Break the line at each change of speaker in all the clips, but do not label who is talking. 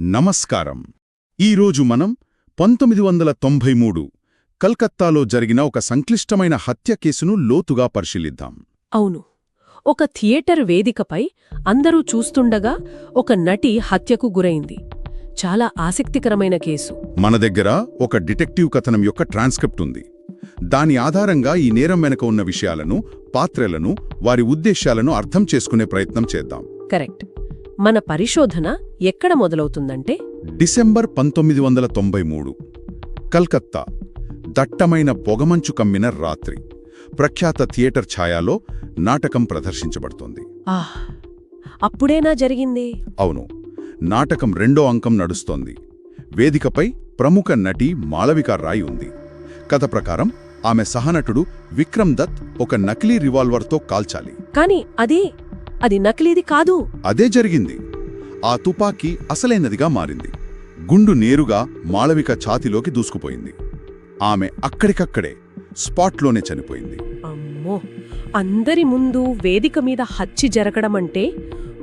నమస్కారం. ఈరోజు మనం పంతొమ్మిది వందల తొంభై మూడు కల్కత్తాలో జరిగిన ఒక సంక్లిష్టమైన హత్య కేసును లోతుగా పరిశీలిద్దాం.
అవును. ఒక థియేటర్ వేదికపై అందరూ చూస్తుండగా ఒక నటి హత్యకు గురైంది. చాలా ఆసక్తికరమైన కేసు.
మన దగ్గర ఒక డిటెక్టివ్ కథనం యొక్క ట్రాన్స్క్రిప్ట్ ఉంది. దాని ఆధారంగా ఈ నేరం వెనక ఉన్న విషయాలను పాత్రలను వారి ఉద్దేశ్యాలను అర్థం చేసుకునే ప్రయత్నం చేద్దాం.
కరెక్ట్. మన పరిశోధన ఎక్కడ మొదలవుతుందంటే
డిసెంబర్ పంతొమ్మిది వందల తొంభై మూడు కల్కత్తా దట్టమైన పొగమంచు కమ్మిన రాత్రి ప్రఖ్యాత థియేటర్ ఛాయాలో నాటకం ప్రదర్శించబడుతోంది.
అప్పుడేనా జరిగింది?
అవును నాటకం రెండో అంకం నడుస్తోంది. వేదికపై ప్రముఖ నటి మాళవిక రాయ్ ఉంది. కథ ప్రకారం ఆమె సహనటుడు విక్రమ్ దత్ ఒక నకిలీ రివాల్వర్తో కాల్చాలి.
కాని అది అది నకిలీది కాదు.
అదే జరిగింది. ఆ తుపాకీ అసలైనదిగా మారింది. గుండు నేరుగా మాళవిక ఛాతిలోకి దూసుకుపోయింది. ఆమె అక్కడికక్కడే స్పాట్లోనే చనిపోయింది.
అమ్మో! అందరి ముందు వేదిక మీద హత్య జరగడమంటే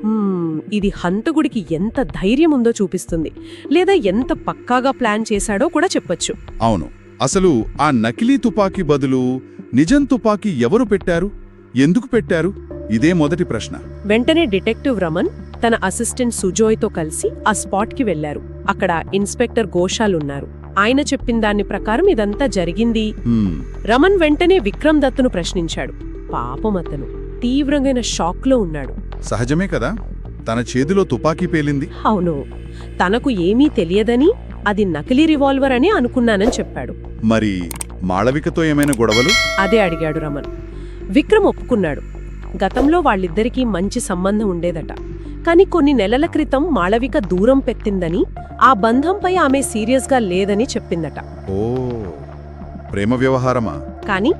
మ్మ్, ఇది హంతకుడికి ఎంత ధైర్యం ఉందో చూపిస్తుంది. లేదా ఎంత పక్కాగా ప్లాన్ చేశాడో కూడా చెప్పొచ్చు.
అవును. అసలు ఆ నకిలీ తుపాకీ బదులు నిజం తుపాకీ ఎవరు పెట్టారు? ఎందుకు పెట్టారు? ఇదే మొదటి ప్రశ్న.
వెంటనే డిటెక్టివ్ రమన్ తన అసిస్టెంట్ సుజోయ్తో కలిసి ఆ స్పాట్కి వెళ్ళారు అక్కడ ఇన్స్పెక్టర్ ఘోషాలున్నారు ఆయన చెప్పిన దాని ప్రకారం ఇదంతా జరిగింది. రమన్ వెంటనే విక్రమ్ దత్తును ప్రశ్నించాడు. పాపం అతను. తీవ్రమైన షాక్లో ఉన్నాడు.
సహజమే కదా? తన చేతిలో తుపాకీ పేలింది.
అవును. తనకు ఏమీ తెలియదని అది నకిలీ రివాల్వర్ అని అనుకున్నానని చెప్పాడు.
మరి మాళవికతో ఏమైనా గొడవలు?
అదే అడిగాడు రమన్ విక్రమ్ ఒప్పుకున్నాడు. గతంలో వాళ్ళిద్దరికీ మంచి సంబంధం ఉండేదట. కాని కొన్ని నెలల క్రితం మాళవిక దూరం పెట్టిందని ఆ బంధంపై ఆమె సీరియస్గా లేదని చెప్పిందట.
ఓ ప్రేమ వ్యవహారమా?
కాని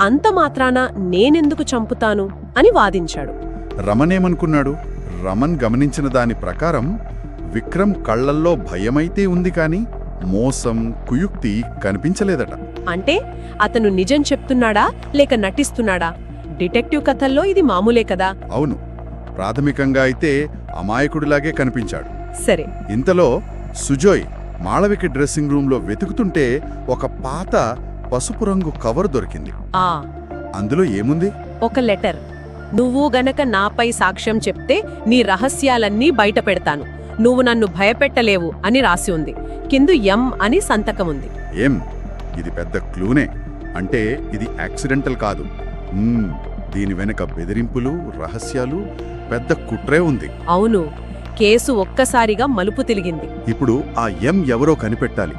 అంత మాత్రాన నేనెందుకు చంపుతాను అని వాదించాడు.
రమణేమనుకున్నాడు రమణ్ గమనించిన దాని ప్రకారం విక్రమ్ కళ్ళల్లో భయమైతే ఉంది కాని మోసం కుయుక్తి కనిపించలేదట.
అంటే అతను నిజం చెప్తున్నాడా లేక నటిస్తున్నాడా? డిటెక్టివ్ కథల్లో ఇది మామూలే కదా?
అవును. ప్రాథమికంగా అయితే అమాయకుడిలాగే కనిపించాడు.
సరే.
ఇంతలో సుజోయ్ మాళవిక డ్రెస్సింగ్ రూంలో వెతుకుతుంటే ఒక పాత పసుపు రంగు కవర్ దొరికింది.
ఆ.
అందులో ఏముంది?
ఒక లెటర్. నువ్వు గనక నాపై సాక్ష్యం చెప్తే నీ రహస్యాలన్నీ బయట పెడతాను. నువ్వు నన్ను భయపెట్టలేవు అని రాసి ఉంది. కిందు ఎం అని సంతకం ఉంది.
ఏం ఇది పెద్ద క్లూనే. అంటే ఇది యాక్సిడెంటల్ కాదు. మ్మ్, దీని వెనక బెదిరింపులు రహస్యాలు పెద్ద కుట్రే ఉంది.
అవును కేసు ఒక్కసారిగా మలుపు తిరిగింది.
ఇప్పుడు ఆ ఎం ఎవరో కనిపెట్టాలి.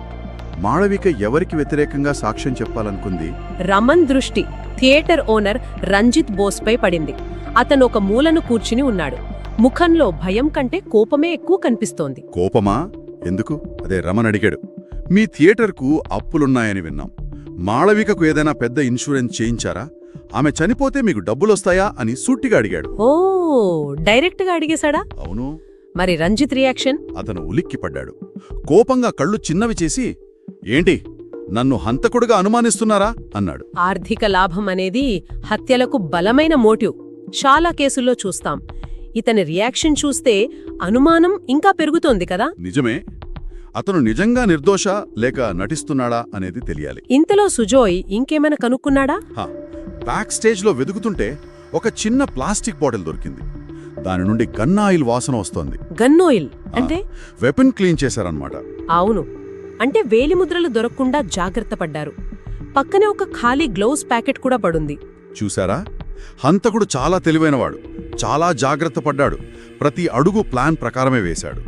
మాళవిక ఎవరికి వ్యతిరేకంగా సాక్ష్యం చెప్పాలనుకుంది?
రమన్ దృష్టి థియేటర్ ఓనర్ రంజిత్ బోస్పై పడింది. అతను ఒక మూలను కూర్చుని ఉన్నాడు. ముఖంలో భయం కంటే కోపమే ఎక్కువ కనిపిస్తోంది.
కోపమా? ఎందుకు? అదే రమన్ అడిగాడు. మీ థియేటర్కు అప్పులున్నాయని విన్నాం. మాళవికకు ఏదైనా పెద్ద ఇన్సూరెన్స్ చేయించారా? ఆమె చనిపోతే మీకు డబ్బులొస్తాయా అని సూటిగా అడిగాడు.
ఓ డైరెక్ట్గా అడిగేశాడా?
అవును.
మరి రంజిత్ రియాక్షన్?
అతను ఉలిక్కిపడ్డాడు కోపంగా కళ్ళు చిన్నవి చేసి ఏంటి నన్ను హంతకుడుగా అనుమానిస్తున్నారా? అన్నాడు.
ఆర్థిక లాభం అనేది హత్యలకు బలమైన మోటివ్. చాలా కేసుల్లో చూస్తాం. ఇతని రియాక్షన్ చూస్తే అనుమానం ఇంకా పెరుగుతోంది కదా?
నిజమే. అతను నిజంగా నిర్దోష లేక నటిస్తున్నాడా అనేది తెలియాలి.
ఇంతలో సుజోయ్ ఇంకేమైనా కనుక్కున్నాడా?
హా, బ్యాక్ స్టేజ్లో వెదుకుతుంటే ఒక చిన్న ప్లాస్టిక్ బాటిల్ దొరికింది. దాని నుండి గన్ ఆయిల్ వాసన వస్తోంది.
గన్నోయిల్ అంటే?
వెపన్ క్లీన్ చేశారన్నమాట.
అవును. అంటే వేలిముద్రలు దొరకకుండా జాగ్రత్త పడ్డారు. పక్కనే ఒక ఖాళీ గ్లౌస్ ప్యాకెట్ కూడా పడుంది.
చూశారా? హంతకుడు చాలా తెలివైనవాడు. చాలా జాగ్రత్త పడ్డాడు. ప్రతి అడుగు ప్లాన్ ప్రకారమే వేశాడు.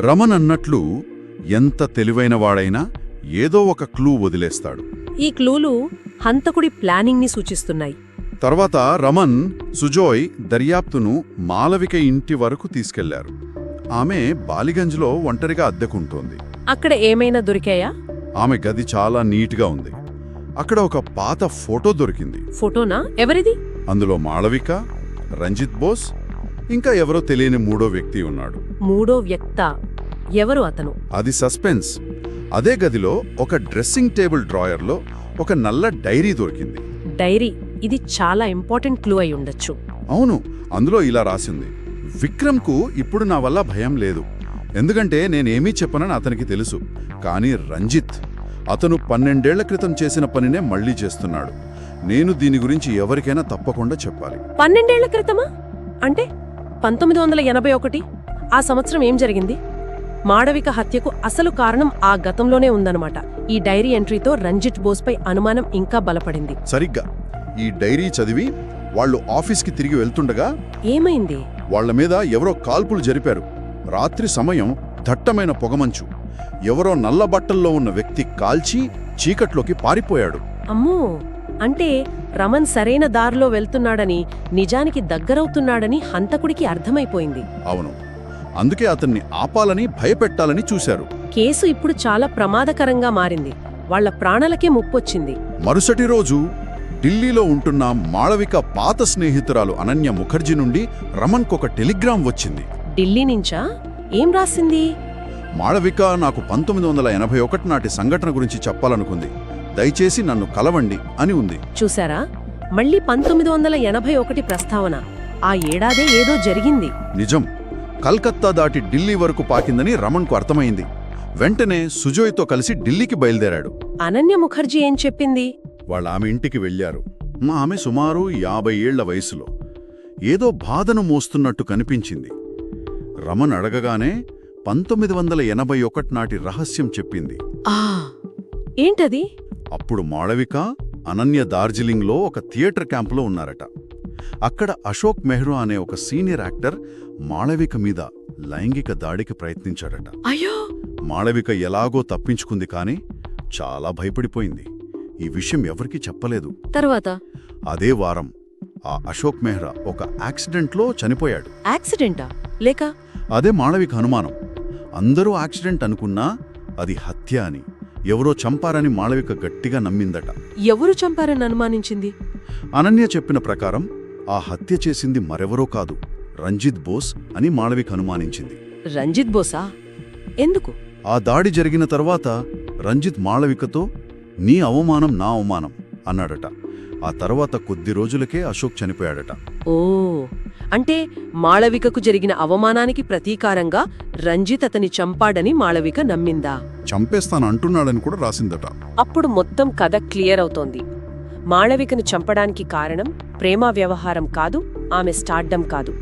రమన్ అన్నట్లు ఎంత తెలివైనవాడైనా ఏదో ఒక క్లూ వదిలేస్తాడు.
ఈ క్లూలు హంతకుడి ప్లానింగ్ని సూచిస్తున్నాయి.
తర్వాత రమన్ సుజోయ్ దర్యాప్తును మాలవిక ఇంటి వరకు తీసుకెళ్ళారు. ఆమె బాలిగంజ్లో ఒంటరిగా అద్దెకుంటోంది.
అక్కడ ఏమైనా దొరికాయా?
ఆమె గది చాలా నీట్గా ఉంది. అక్కడ ఒక పాత ఫోటో దొరికింది.
ఫోటోనా? ఎవరిది?
అందులో మాళవిక రంజిత్ బోస్ ఇంకా ఎవరో తెలియని మూడో వ్యక్తి ఉన్నాడు.
మూడో వ్యక్త. ఎవరు అతను?
అది సస్పెన్స్. అదే గదిలో ఒక డ్రెస్సింగ్ టేబుల్ డ్రాయర్లో ఒక నల్ల డైరీ దొరికింది.
డైరీ ఇది చాలా ఇంపార్టెంట్ క్లూ అయి ఉండొచ్చు.
అవును అందులో ఇలా రాసింది విక్రమ్కు ఇప్పుడు నా వల్ల భయం లేదు. ఎందుకంటే నేనేమీ చెప్పనని అతనికి తెలుసు. కానీ రంజిత్ అతను పన్నెండేళ్ళ క్రితం చేసిన పనినే మళ్ళీ చేస్తున్నాడు. నేను దీని గురించి ఎవరికైనా తప్పకుండా చెప్పాలి.
పన్నెండేళ్ళ క్రితమా? అంటే పంతొమ్మిది వందల ఎనభై ఒకటి ఆ సంవత్సరం ఏం జరిగింది? మాడవిక హత్యకు అసలు కారణం ఆ గతంలోనే ఉందన్నమాట. ఈ డైరీ ఎంట్రీతో రంజిత్ బోస్పై అనుమానం ఇంకా బలపడింది.
సరిగ్గా. ఈ డైరీ చదివి వాళ్ళు ఆఫీస్కి తిరిగి వెళ్తుండగా
ఏమైంది?
వాళ్ళ మీద ఎవరో కాల్పులు జరిపారు. రాత్రి సమయం దట్టమైన పొగమంచు. ఎవరో నల్ల బట్టల్లో ఉన్న వ్యక్తి కాల్చి చీకట్లోకి పారిపోయాడు.
అమ్మో! అంటే రమన్ సరైన దారిలో వెళ్తున్నాడని నిజానికి దగ్గరవుతున్నాడని హంతకుడికి అర్థమైపోయింది.
అవును. అందుకే అతన్ని ఆపాలని భయపెట్టాలని చూశారు.
కేసు ఇప్పుడు చాలా ప్రమాదకరంగా మారింది. వాళ్ళ ప్రాణాలకే ముప్పొచ్చింది.
మరుసటి రోజు ఢిల్లీలో ఉంటున్న మాళవిక పాత స్నేహితురాలు అనన్య ముఖర్జీ నుండి రమణ్కొక టెలిగ్రామ్ వచ్చింది.
ఢిల్లీ నుంచా? ఏం రాసింది?
మాళవిక నాకు పంతొమ్మిది వందల ఎనభై ఒకటి నాటి సంఘటన గురించి చెప్పాలనుకుంది. దయచేసి నన్ను కలవండి అని ఉంది.
చూసారా మళ్ళీ పంతొమ్మిది వందల ఎనభై ఒకటి ప్రస్తావన. ఆ ఏడాదే ఏదో జరిగింది.
నిజం. కల్కత్తా దాటి ఢిల్లీ వరకు పాకిందని రమణ్కు అర్థమైంది. వెంటనే సుజోయ్తో కలిసి ఢిల్లీకి బయలుదేరాడు.
అనన్య ముఖర్జీ ఏం చెప్పింది?
వాళ్ళ ఆమె ఇంటికి వెళ్ళారు మా ఆమె సుమారు యాభై ఏళ్ళ వయసులో. ఏదో బాధను మోస్తున్నట్టు కనిపించింది. రమణ్ అడగగానే పంతొమ్మిది వందల ఎనభై ఒకటి నాటి రహస్యం చెప్పింది.
ఏంటది?
అప్పుడు మాళవిక అనన్య డార్జిలింగ్లో ఒక థియేటర్ క్యాంపులో ఉన్నారట. అక్కడ అశోక్ మెహ్రా అనే ఒక సీనియర్ యాక్టర్ మాళవిక మీద లైంగిక దాడికి ప్రయత్నించాడట.
అయ్యో!
మాళవిక ఎలాగో తప్పించుకుంది కాని చాలా భయపడిపోయింది. ఈ విషయం ఎవరికీ చెప్పలేదు.
తర్వాత?
అదే వారం ఆ అశోక్ మెహ్రా ఒక యాక్సిడెంట్లో చనిపోయాడు.
యాక్సిడెంటా? లేక?
అదే మాళవిక అనుమానం. అందరూ యాక్సిడెంట్ అనుకున్నా అది హత్య అని. ఎవరో చంపారని మాళవిక గట్టిగా నమ్మిందట.
ఎవరు చంపారని అనుమానించింది?
అనన్య చెప్పిన ప్రకారం ఆ హత్య చేసింది మరెవరో కాదు రంజిత్ బోస్ అని మాళవిక అనుమానించింది.
రంజిత్ బోసా? ఎందుకు?
ఆ దాడి జరిగిన తర్వాత రంజిత్ మాళవికతో నీ అవమానం నా అవమానం అన్నాడట. ఆ తర్వాత కొద్ది రోజులకే అశోక్ చనిపోయాడట.
ఓ అంటే మాళవికకు జరిగిన అవమానానికి ప్రతీకారంగా రంజిత్ అతని చంపాడని మాళవిక నమ్మిందా?
చంపేస్తాను అంటున్నాడని కూడా రాసిందట.
అప్పుడు మొత్తం కథ క్లియర్ అవుతోంది. మాళవికను చంపడానికి కారణం ప్రేమ వ్యవహారం కాదు ఆమె స్టార్డం కాదు.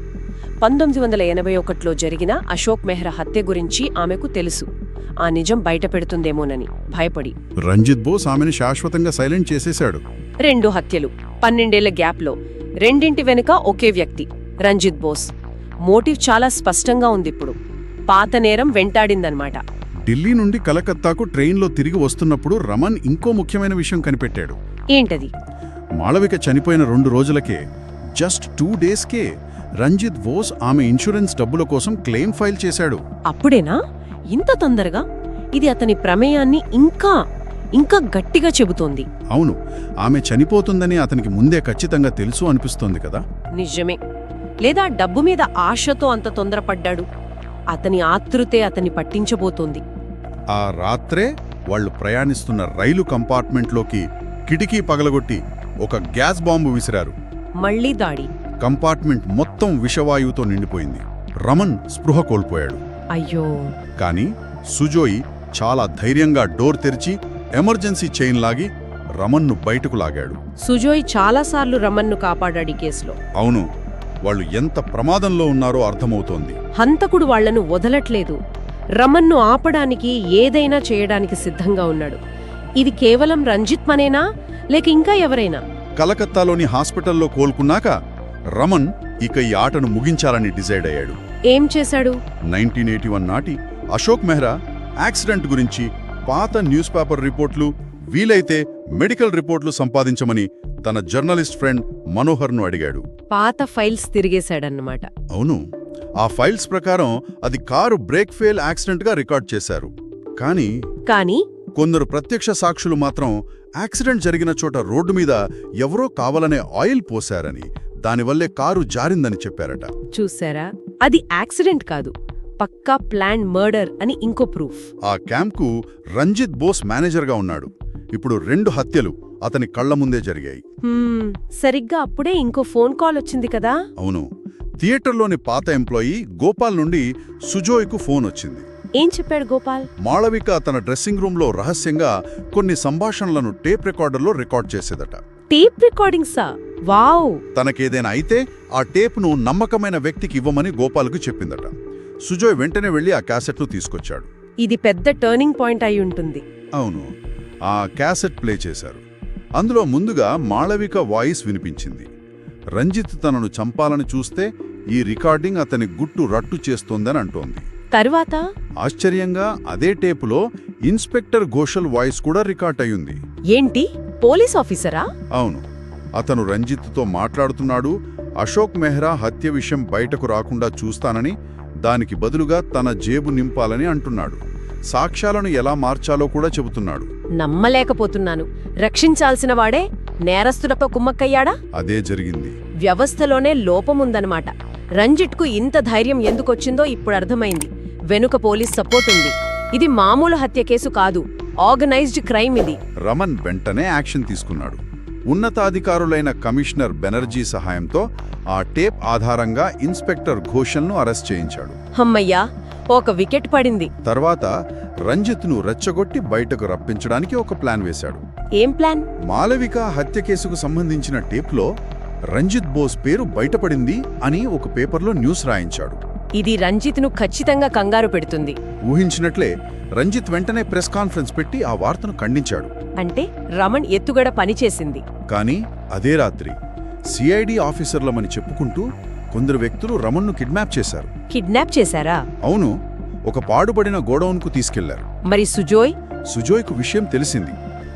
పంతొమ్మిది వందల ఎనభై ఒకటిలో జరిగిన అశోక్ మెహ్రా హత్య గురించి ఆమెకు తెలుసు. ఆ నిజం బయట పెడుతుందేమోనని భయపడి.
రంజిత్ బోస్ ఆమెను శాశ్వతంగా సైలెంట్ చేసేశాడు.
రెండు హత్యలు. పన్నెండేళ్ళ గ్యాప్లో రెండింటి వెనుక ఒకే వ్యక్తి రంజిత్ బోస్. మోటివ్ చాలా స్పష్టంగా ఉంది ఇప్పుడు పాత నేరం వెంటాడిందన్నమాట.
ఢిల్లీ నుండి కలకత్తాకు ట్రైన్లో తిరిగి వస్తున్నప్పుడు రమణ్ ఇంకో ముఖ్యమైన విషయం కనిపెట్టాడు.
ఏంటది?
మాళవిక చనిపోయిన రెండు రోజులకే జస్ట్ టూ డేస్కే రంజిత్ బోస్ ఆమె ఇన్సూరెన్స్ డబ్బుల కోసం క్లెయిమ్ ఫైల్ చేశాడు.
అప్పుడేనా? ఇంత తొందరగా? ఇది అతని ప్రమేయాన్ని ఇంకా ఇంకా గట్టిగా చెబుతోంది.
అవును ఆమె చనిపోతుందని అతనికి ముందే ఖచ్చితంగా తెలుసు అనిపిస్తోంది కదా?
నిజమే. లేదా డబ్బు మీద ఆశతో అంత తొందరపడ్డాడు? అతని ఆతృతే అతన్ని పట్టించబోతోంది.
ఆ రాత్రే వాళ్ళు ప్రయాణిస్తున్న రైలు కంపార్ట్మెంట్లోకి కిటికీ పగలగొట్టి ఒక గ్యాస్ బాంబు విసిరారు.
మళ్ళీ దాడి.
కంపార్ట్మెంట్ మొత్తం విషవాయువుతో నిండిపోయింది. రమణ్ స్పృహ కోల్పోయాడు.
అయ్యో.
కానీ సుజోయి చాలా ధైర్యంగా డోర్ తెరిచి ఎమర్జెన్సీ చైన్ లాగి రమన్ను బయటకు లాగాడు.
సుజోయ్ చాలాసార్లు రమన్ను కాపాడాడు ఈ కేసులో.
అవును వాళ్ళు ఎంత ప్రమాదంలో ఉన్నారో అర్థమవుతోంది.
హంతకుడు వాళ్ళను వదలట్లేదు. రమన్ను ఆపడానికి ఏదైనా చేయడానికి సిద్ధంగా ఉన్నాడు. ఇది కేవలం రంజిత్ మనేనా? లేక ఇంకా ఎవరైనా?
కలకత్తాలోని హాస్పిటల్లో కోలుకున్నాక రమన్ ఇక ఈ ఆటను ముగించాలని డిసైడ్ అయ్యాడు.
ఏం చేశాడు?
నైన్టీన్ ఎయిటీ వన్ నాటి అశోక్ మెహ్రా యాక్సిడెంట్ గురించి పాత న్యూస్ పేపర్ రిపోర్ట్లు వీలైతే మెడికల్ రిపోర్ట్లు సంపాదించమని తన జర్నలిస్ట్ ఫ్రెండ్ మనోహర్ను అడిగాడు.
పాత ఫైల్స్ తిరిగేశాడన్నమాట.
అవును ఆ ఫైల్స్ ప్రకారం అది కారు బ్రేక్ ఫెయిల్ యాక్సిడెంట్గా రికార్డ్ చేశారు. కానీ
కానీ
కొందరు ప్రత్యక్ష సాక్షులు మాత్రం యాక్సిడెంట్ జరిగిన చోట రోడ్డు మీద ఎవరో కావాలనే ఆయిల్ పోశారని దానివల్లే కారు జారిందని చెప్పారట.
చూసారా అది యాక్సిడెంట్ కాదు. పక్కా ప్లాన్ మర్డర్ అని ఇంకో ప్రూఫ్.
ఆ క్యాంప్కు రంజిత్ బోస్ మేనేజర్గా ఉన్నాడు. ఇప్పుడు రెండు హత్యలు అతని కళ్ళ ముందే జరిగాయి.
సరిగ్గా అప్పుడే ఇంకో ఫోన్ కాల్ వచ్చింది కదా?
అవును. థియేటర్లోని పాత ఎంప్లాయీ గోపాల్ నుండి సుజోయ్కు ఫోన్ వచ్చింది.
ఏం చెప్పాడు గోపాల్?
మాళవిక తన డ్రెస్సింగ్ రూంలో రహస్యంగా కొన్ని సంభాషణలను టేప్ రికార్డర్లో రికార్డ్ చేసేదట.
టేప్ రికార్డింగ్సా? వావ్!
తనకేదైనా అయితే ఆ టేప్ను నమ్మకమైన వ్యక్తికి ఇవ్వమని గోపాల్కు చెప్పిందట. సుజోయ్ వెంటనే వెళ్ళి ఆ క్యాసెట్ను తీసుకొచ్చాడు.
ఇది పెద్ద టర్నింగ్ పాయింట్ అయి ఉంటుంది.
అవును ఆ క్యాసెట్ ప్లే చేశారు. అందులో ముందుగా మాళవిక వాయిస్ వినిపించింది. రంజిత్ తనను చంపాలని చూస్తే ఈ రికార్డింగ్ అతని గుట్టు రట్టు చేస్తోందని అంటోంది.
తరువాత?
ఆశ్చర్యంగా అదే టేపులో ఇన్స్పెక్టర్ ఘోషల్ వాయిస్ కూడా రికార్డ్ అయ్యింది.
ఏంటి? పోలీస్ ఆఫీసరా?
అవును. అతను రంజిత్తో మాట్లాడుతున్నాడు. అశోక్ మెహ్రా హత్య విషయం బయటకు రాకుండా చూస్తానని దానికి బదులుగా తన జేబు నింపాలని అంటున్నాడు. సాక్ష్యాలను ఎలా మార్చాలో కూడా చెబుతున్నాడు.
నమ్మలేకపోతున్నాను. రక్షించాల్సిన వాడే నేరస్తులతో కుమ్మక్కయ్యాడా?
అదే జరిగింది.
వ్యవస్థలోనే లోపముందనమాట. రంజిట్కు ఇంత ధైర్యం ఎందుకొచ్చిందో ఇప్పుడు అర్థమైంది. వెనుక పోలీస్ సపోర్ట్ ఉంది. ఇది మామూలు హత్య కేసు కాదు. ఆర్గనైజ్డ్ క్రైమ్ ఇది.
రమన్ వెంటనే యాక్షన్ తీసుకున్నాడు. ఉన్నతాధికారులైన కమిషనర్ బెనర్జీ సహాయంతో ఆ టేప్ ఆధారంగా ఇన్స్పెక్టర్ ఘోషల్ను అరెస్ట్ చేయించాడు.
హమ్మయ్యా ఒక వికెట్ పడింది.
తర్వాత రంజిత్ను రెచ్చగొట్టి బయటకు రప్పించడానికి ఒక ప్లాన్ వేశాడు.
ఏం ప్లాన్?
మాలవిక హత్య కేసుకు సంబంధించిన టేప్లో రంజిత్ బోస్ పేరు బయటపడింది అని ఒక పేపర్లో న్యూస్ రాయించాడు.
ఇది రంజిత్ను ఖచ్చితంగా కంగారు పెడుతుంది.
ఊహించినట్లే రంజిత్ వెంటనే ప్రెస్ కాన్ఫరెన్స్ పెట్టి ఆ వార్తను ఖండించాడు.
అంటే రమణ్ ఎత్తుగడ పనిచేసింది
కానీ అదే రాత్రి సిఐడి ఆఫీసర్లమని చెప్పుకుంటూ కొందరు వ్యక్తులు రమణ్ను కిడ్నాప్ చేశారు.
కిడ్నాప్ చేశారా?
అవును ఒక పాడుపడిన గోడౌన్కు తీసుకెళ్ళారు.
మరి సుజోయ్?
సుజోయ్కు విషయం తెలిసింది.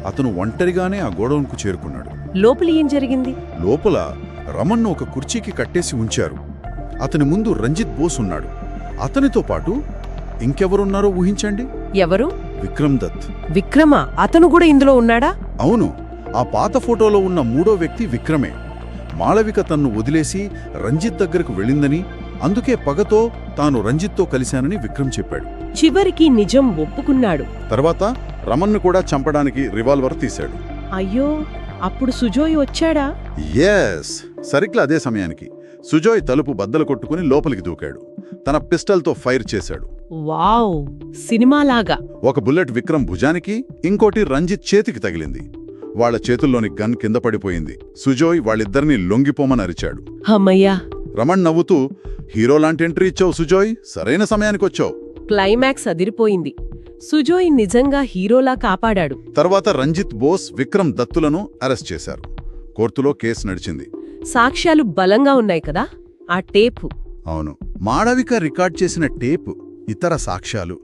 అతను ఒంటరిగానే ఆ గోడౌన్కు చేరుకున్నాడు.
లోపలి ఏం జరిగింది?
లోపల రమణ్ను ఒక కుర్చీకి కట్టేసి ఉంచారు. అతని ముందు రంజిత్ బోస్ ఉన్నాడు. అతనితో పాటు ఇంకెవరున్నారో ఊహించండి.
ఎవరు?
విక్రమ్ దత్.
విక్రమ? అతను కూడా ఇందులో ఉన్నాడా?
అవును. ఆ పాత ఫోటోలో ఉన్న మూడో వ్యక్తి విక్రమే. మాళవిక తన్ను వదిలేసి రంజిత్ దగ్గరకు వెళ్ళిందని అందుకే పగతో తాను రంజిత్తో కలిశానని విక్రమ్ చెప్పాడు.
చివరికి నిజం ఒప్పుకున్నాడు.
తర్వాత రమణ్ను కూడా చంపడానికి రివాల్వర్ తీశాడు.
అయ్యో అప్పుడు సుజోయ్ వచ్చాడా?
ఎస్ సరిగ్గా అదే సమయానికి. సుజోయ్ తలుపు బద్దలు కొట్టుకుని లోపలికి దూకాడు. తన పిస్టల్తో ఫైర్ చేశాడు.
వావ్! సినిమాలాగా.
ఒక బుల్లెట్ విక్రమ్ భుజానికి ఇంకోటి రంజిత్ చేతికి తగిలింది. వాళ్ళ చేతుల్లోని గన్ కింద పడిపోయింది. సుజోయ్ వాళ్ళిద్దరినీ లొంగిపోమని అరిచాడు.
అమ్మయ్యా!
రమణ్ నవ్వుతూ హీరో లాంటి ఎంట్రీ ఇచ్చావు సుజోయ్. సరైన సమయానికి వచ్చావు.
క్లైమాక్స్ అదిరిపోయింది. సుజోయ్ నిజంగా హీరోలా కాపాడాడు.
తర్వాత రంజిత్ బోస్ విక్రమ్ దత్తులను అరెస్ట్ చేశారు. కోర్టులో కేసు నడిచింది.
సాక్ష్యాలు బలంగా ఉన్నాయి కదా? ఆ టేపు.
అవును. మాడవిక రికార్డ్ చేసిన టేప్ ఇతర సాక్ష్యాలు.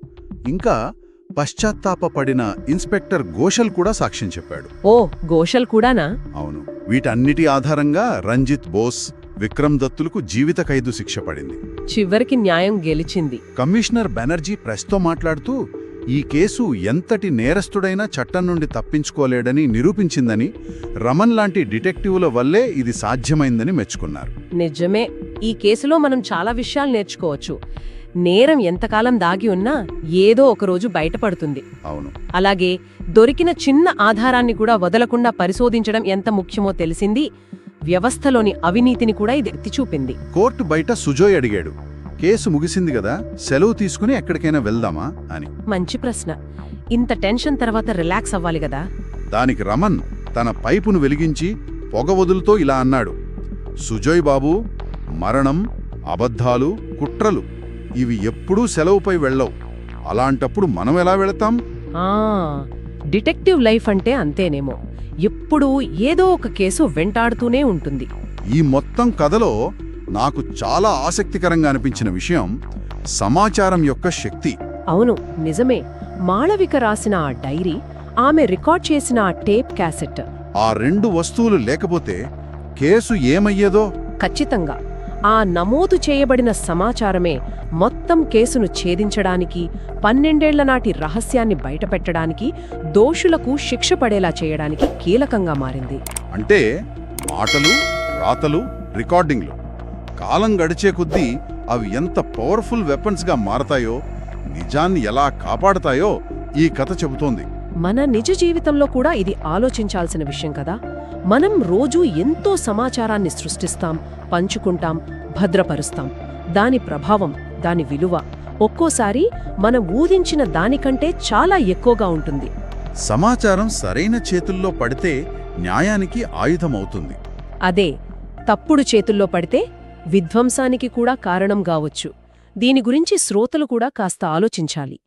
ఇంకా పశ్చాత్తాపపడిన ఇన్స్పెక్టర్ ఘోషల్ కూడా సాక్ష్యం చెప్పాడు.
ఓ ఘోషల్ కూడానా?
అవును. వీటన్నిటి ఆధారంగా రంజిత్ బోస్ విక్రమ్ దత్తులకు జీవిత ఖైదు శిక్ష పడింది.
చివరికి న్యాయం గెలిచింది.
కమిషనర్ బెనర్జీ ప్రెస్తో మాట్లాడుతూ ఈ కేసు ఎంతటి నేరస్తుడైనా చట్టం నుండి తప్పించుకోలేడని నిరూపించిందని రమన్ లాంటి డిటెక్టివ్ల వల్లే ఇది సాధ్యమైందని మెచ్చుకున్నారు.
నిజమే. ఈ కేసులో మనం చాలా విషయాలు నేర్చుకోవచ్చు. నేరం ఎంతకాలం దాగి ఉన్నా ఏదో ఒకరోజు బయటపడుతుంది.
అవును.
అలాగే దొరికిన చిన్న ఆధారాన్ని కూడా వదలకుండా పరిశోధించడం ఎంత ముఖ్యమో తెలిసింది. వ్యవస్థలోని అవినీతిని కూడా ఇది ఎత్తి చూపింది
కోర్టు బయట సుజోయ్ అడిగాడు. కేసు ముగిసింది కదా సెలవు తీసుకుని ఎక్కడికైనా వెళ్దామా అని.
మంచి ప్రశ్న. ఇంత టెన్షన్ తర్వాత రిలాక్స్ అవ్వాలి కదా.
దానికి రమన్ తన పైపును వెలిగించి పొగ వదులుతో ఇలా అన్నాడు. సుజోయ్ బాబు మరణం అబద్ధాలు కుట్రలు ఇవి ఎప్పుడూ సెలవుపై వెళ్ళవు. అలాంటప్పుడు మనం ఎలా వెళతాం?
ఆ డిటెక్టివ్ లైఫ్ అంటే అంతేనేమో. ఎప్పుడూ ఏదో ఒక కేసు వెంటాడుతూనే ఉంటుంది.
ఈ మొత్తం కథలో నాకు చాలా ఆసక్తికరంగా అనిపించిన విషయం సమాచారం యొక్క శక్తి.
అవును నిజమే. మాళవిక రాసిన ఆ డైరీ ఆమె రికార్డ్ చేసిన ఆ టేప్ క్యాసెట్.
ఆ రెండు వస్తువులు లేకపోతే కేసు ఏమయ్యేదో?
ఖచ్చితంగా. ఆ నమోదు చేయబడిన సమాచారమే మొత్తం కేసును ఛేదించడానికి పన్నెండేళ్ళ నాటి రహస్యాన్ని బయటపెట్టడానికి దోషులకు శిక్ష పడేలా చేయడానికి కీలకంగా మారింది.
అంటే మాటలు రాతలు రికార్డింగ్లు. కాలం గడిచే కొద్దీ అవి ఎంత పవర్ఫుల్ వెపన్స్గా మారతాయో నిజాన్ని ఎలా కాపాడతాయో ఈ కథ చెబుతోంది.
మన నిజ జీవితంలో కూడా ఇది ఆలోచించాల్సిన విషయం కదా. మనం రోజూ ఎంతో సమాచారాన్ని సృష్టిస్తాం పంచుకుంటాం భద్రపరుస్తాం. దాని ప్రభావం దాని విలువ ఒక్కోసారి మనం ఊహించిన దానికంటే చాలా ఎక్కువగా ఉంటుంది.
సమాచారం సరైన చేతుల్లో పడితే న్యాయానికి ఆయుధమవుతుంది.
అదే తప్పుడు చేతుల్లో పడితే విధ్వంసానికి కూడా కారణం కావచ్చు. దీని గురించి శ్రోతలు కూడా కాస్త ఆలోచించాలి.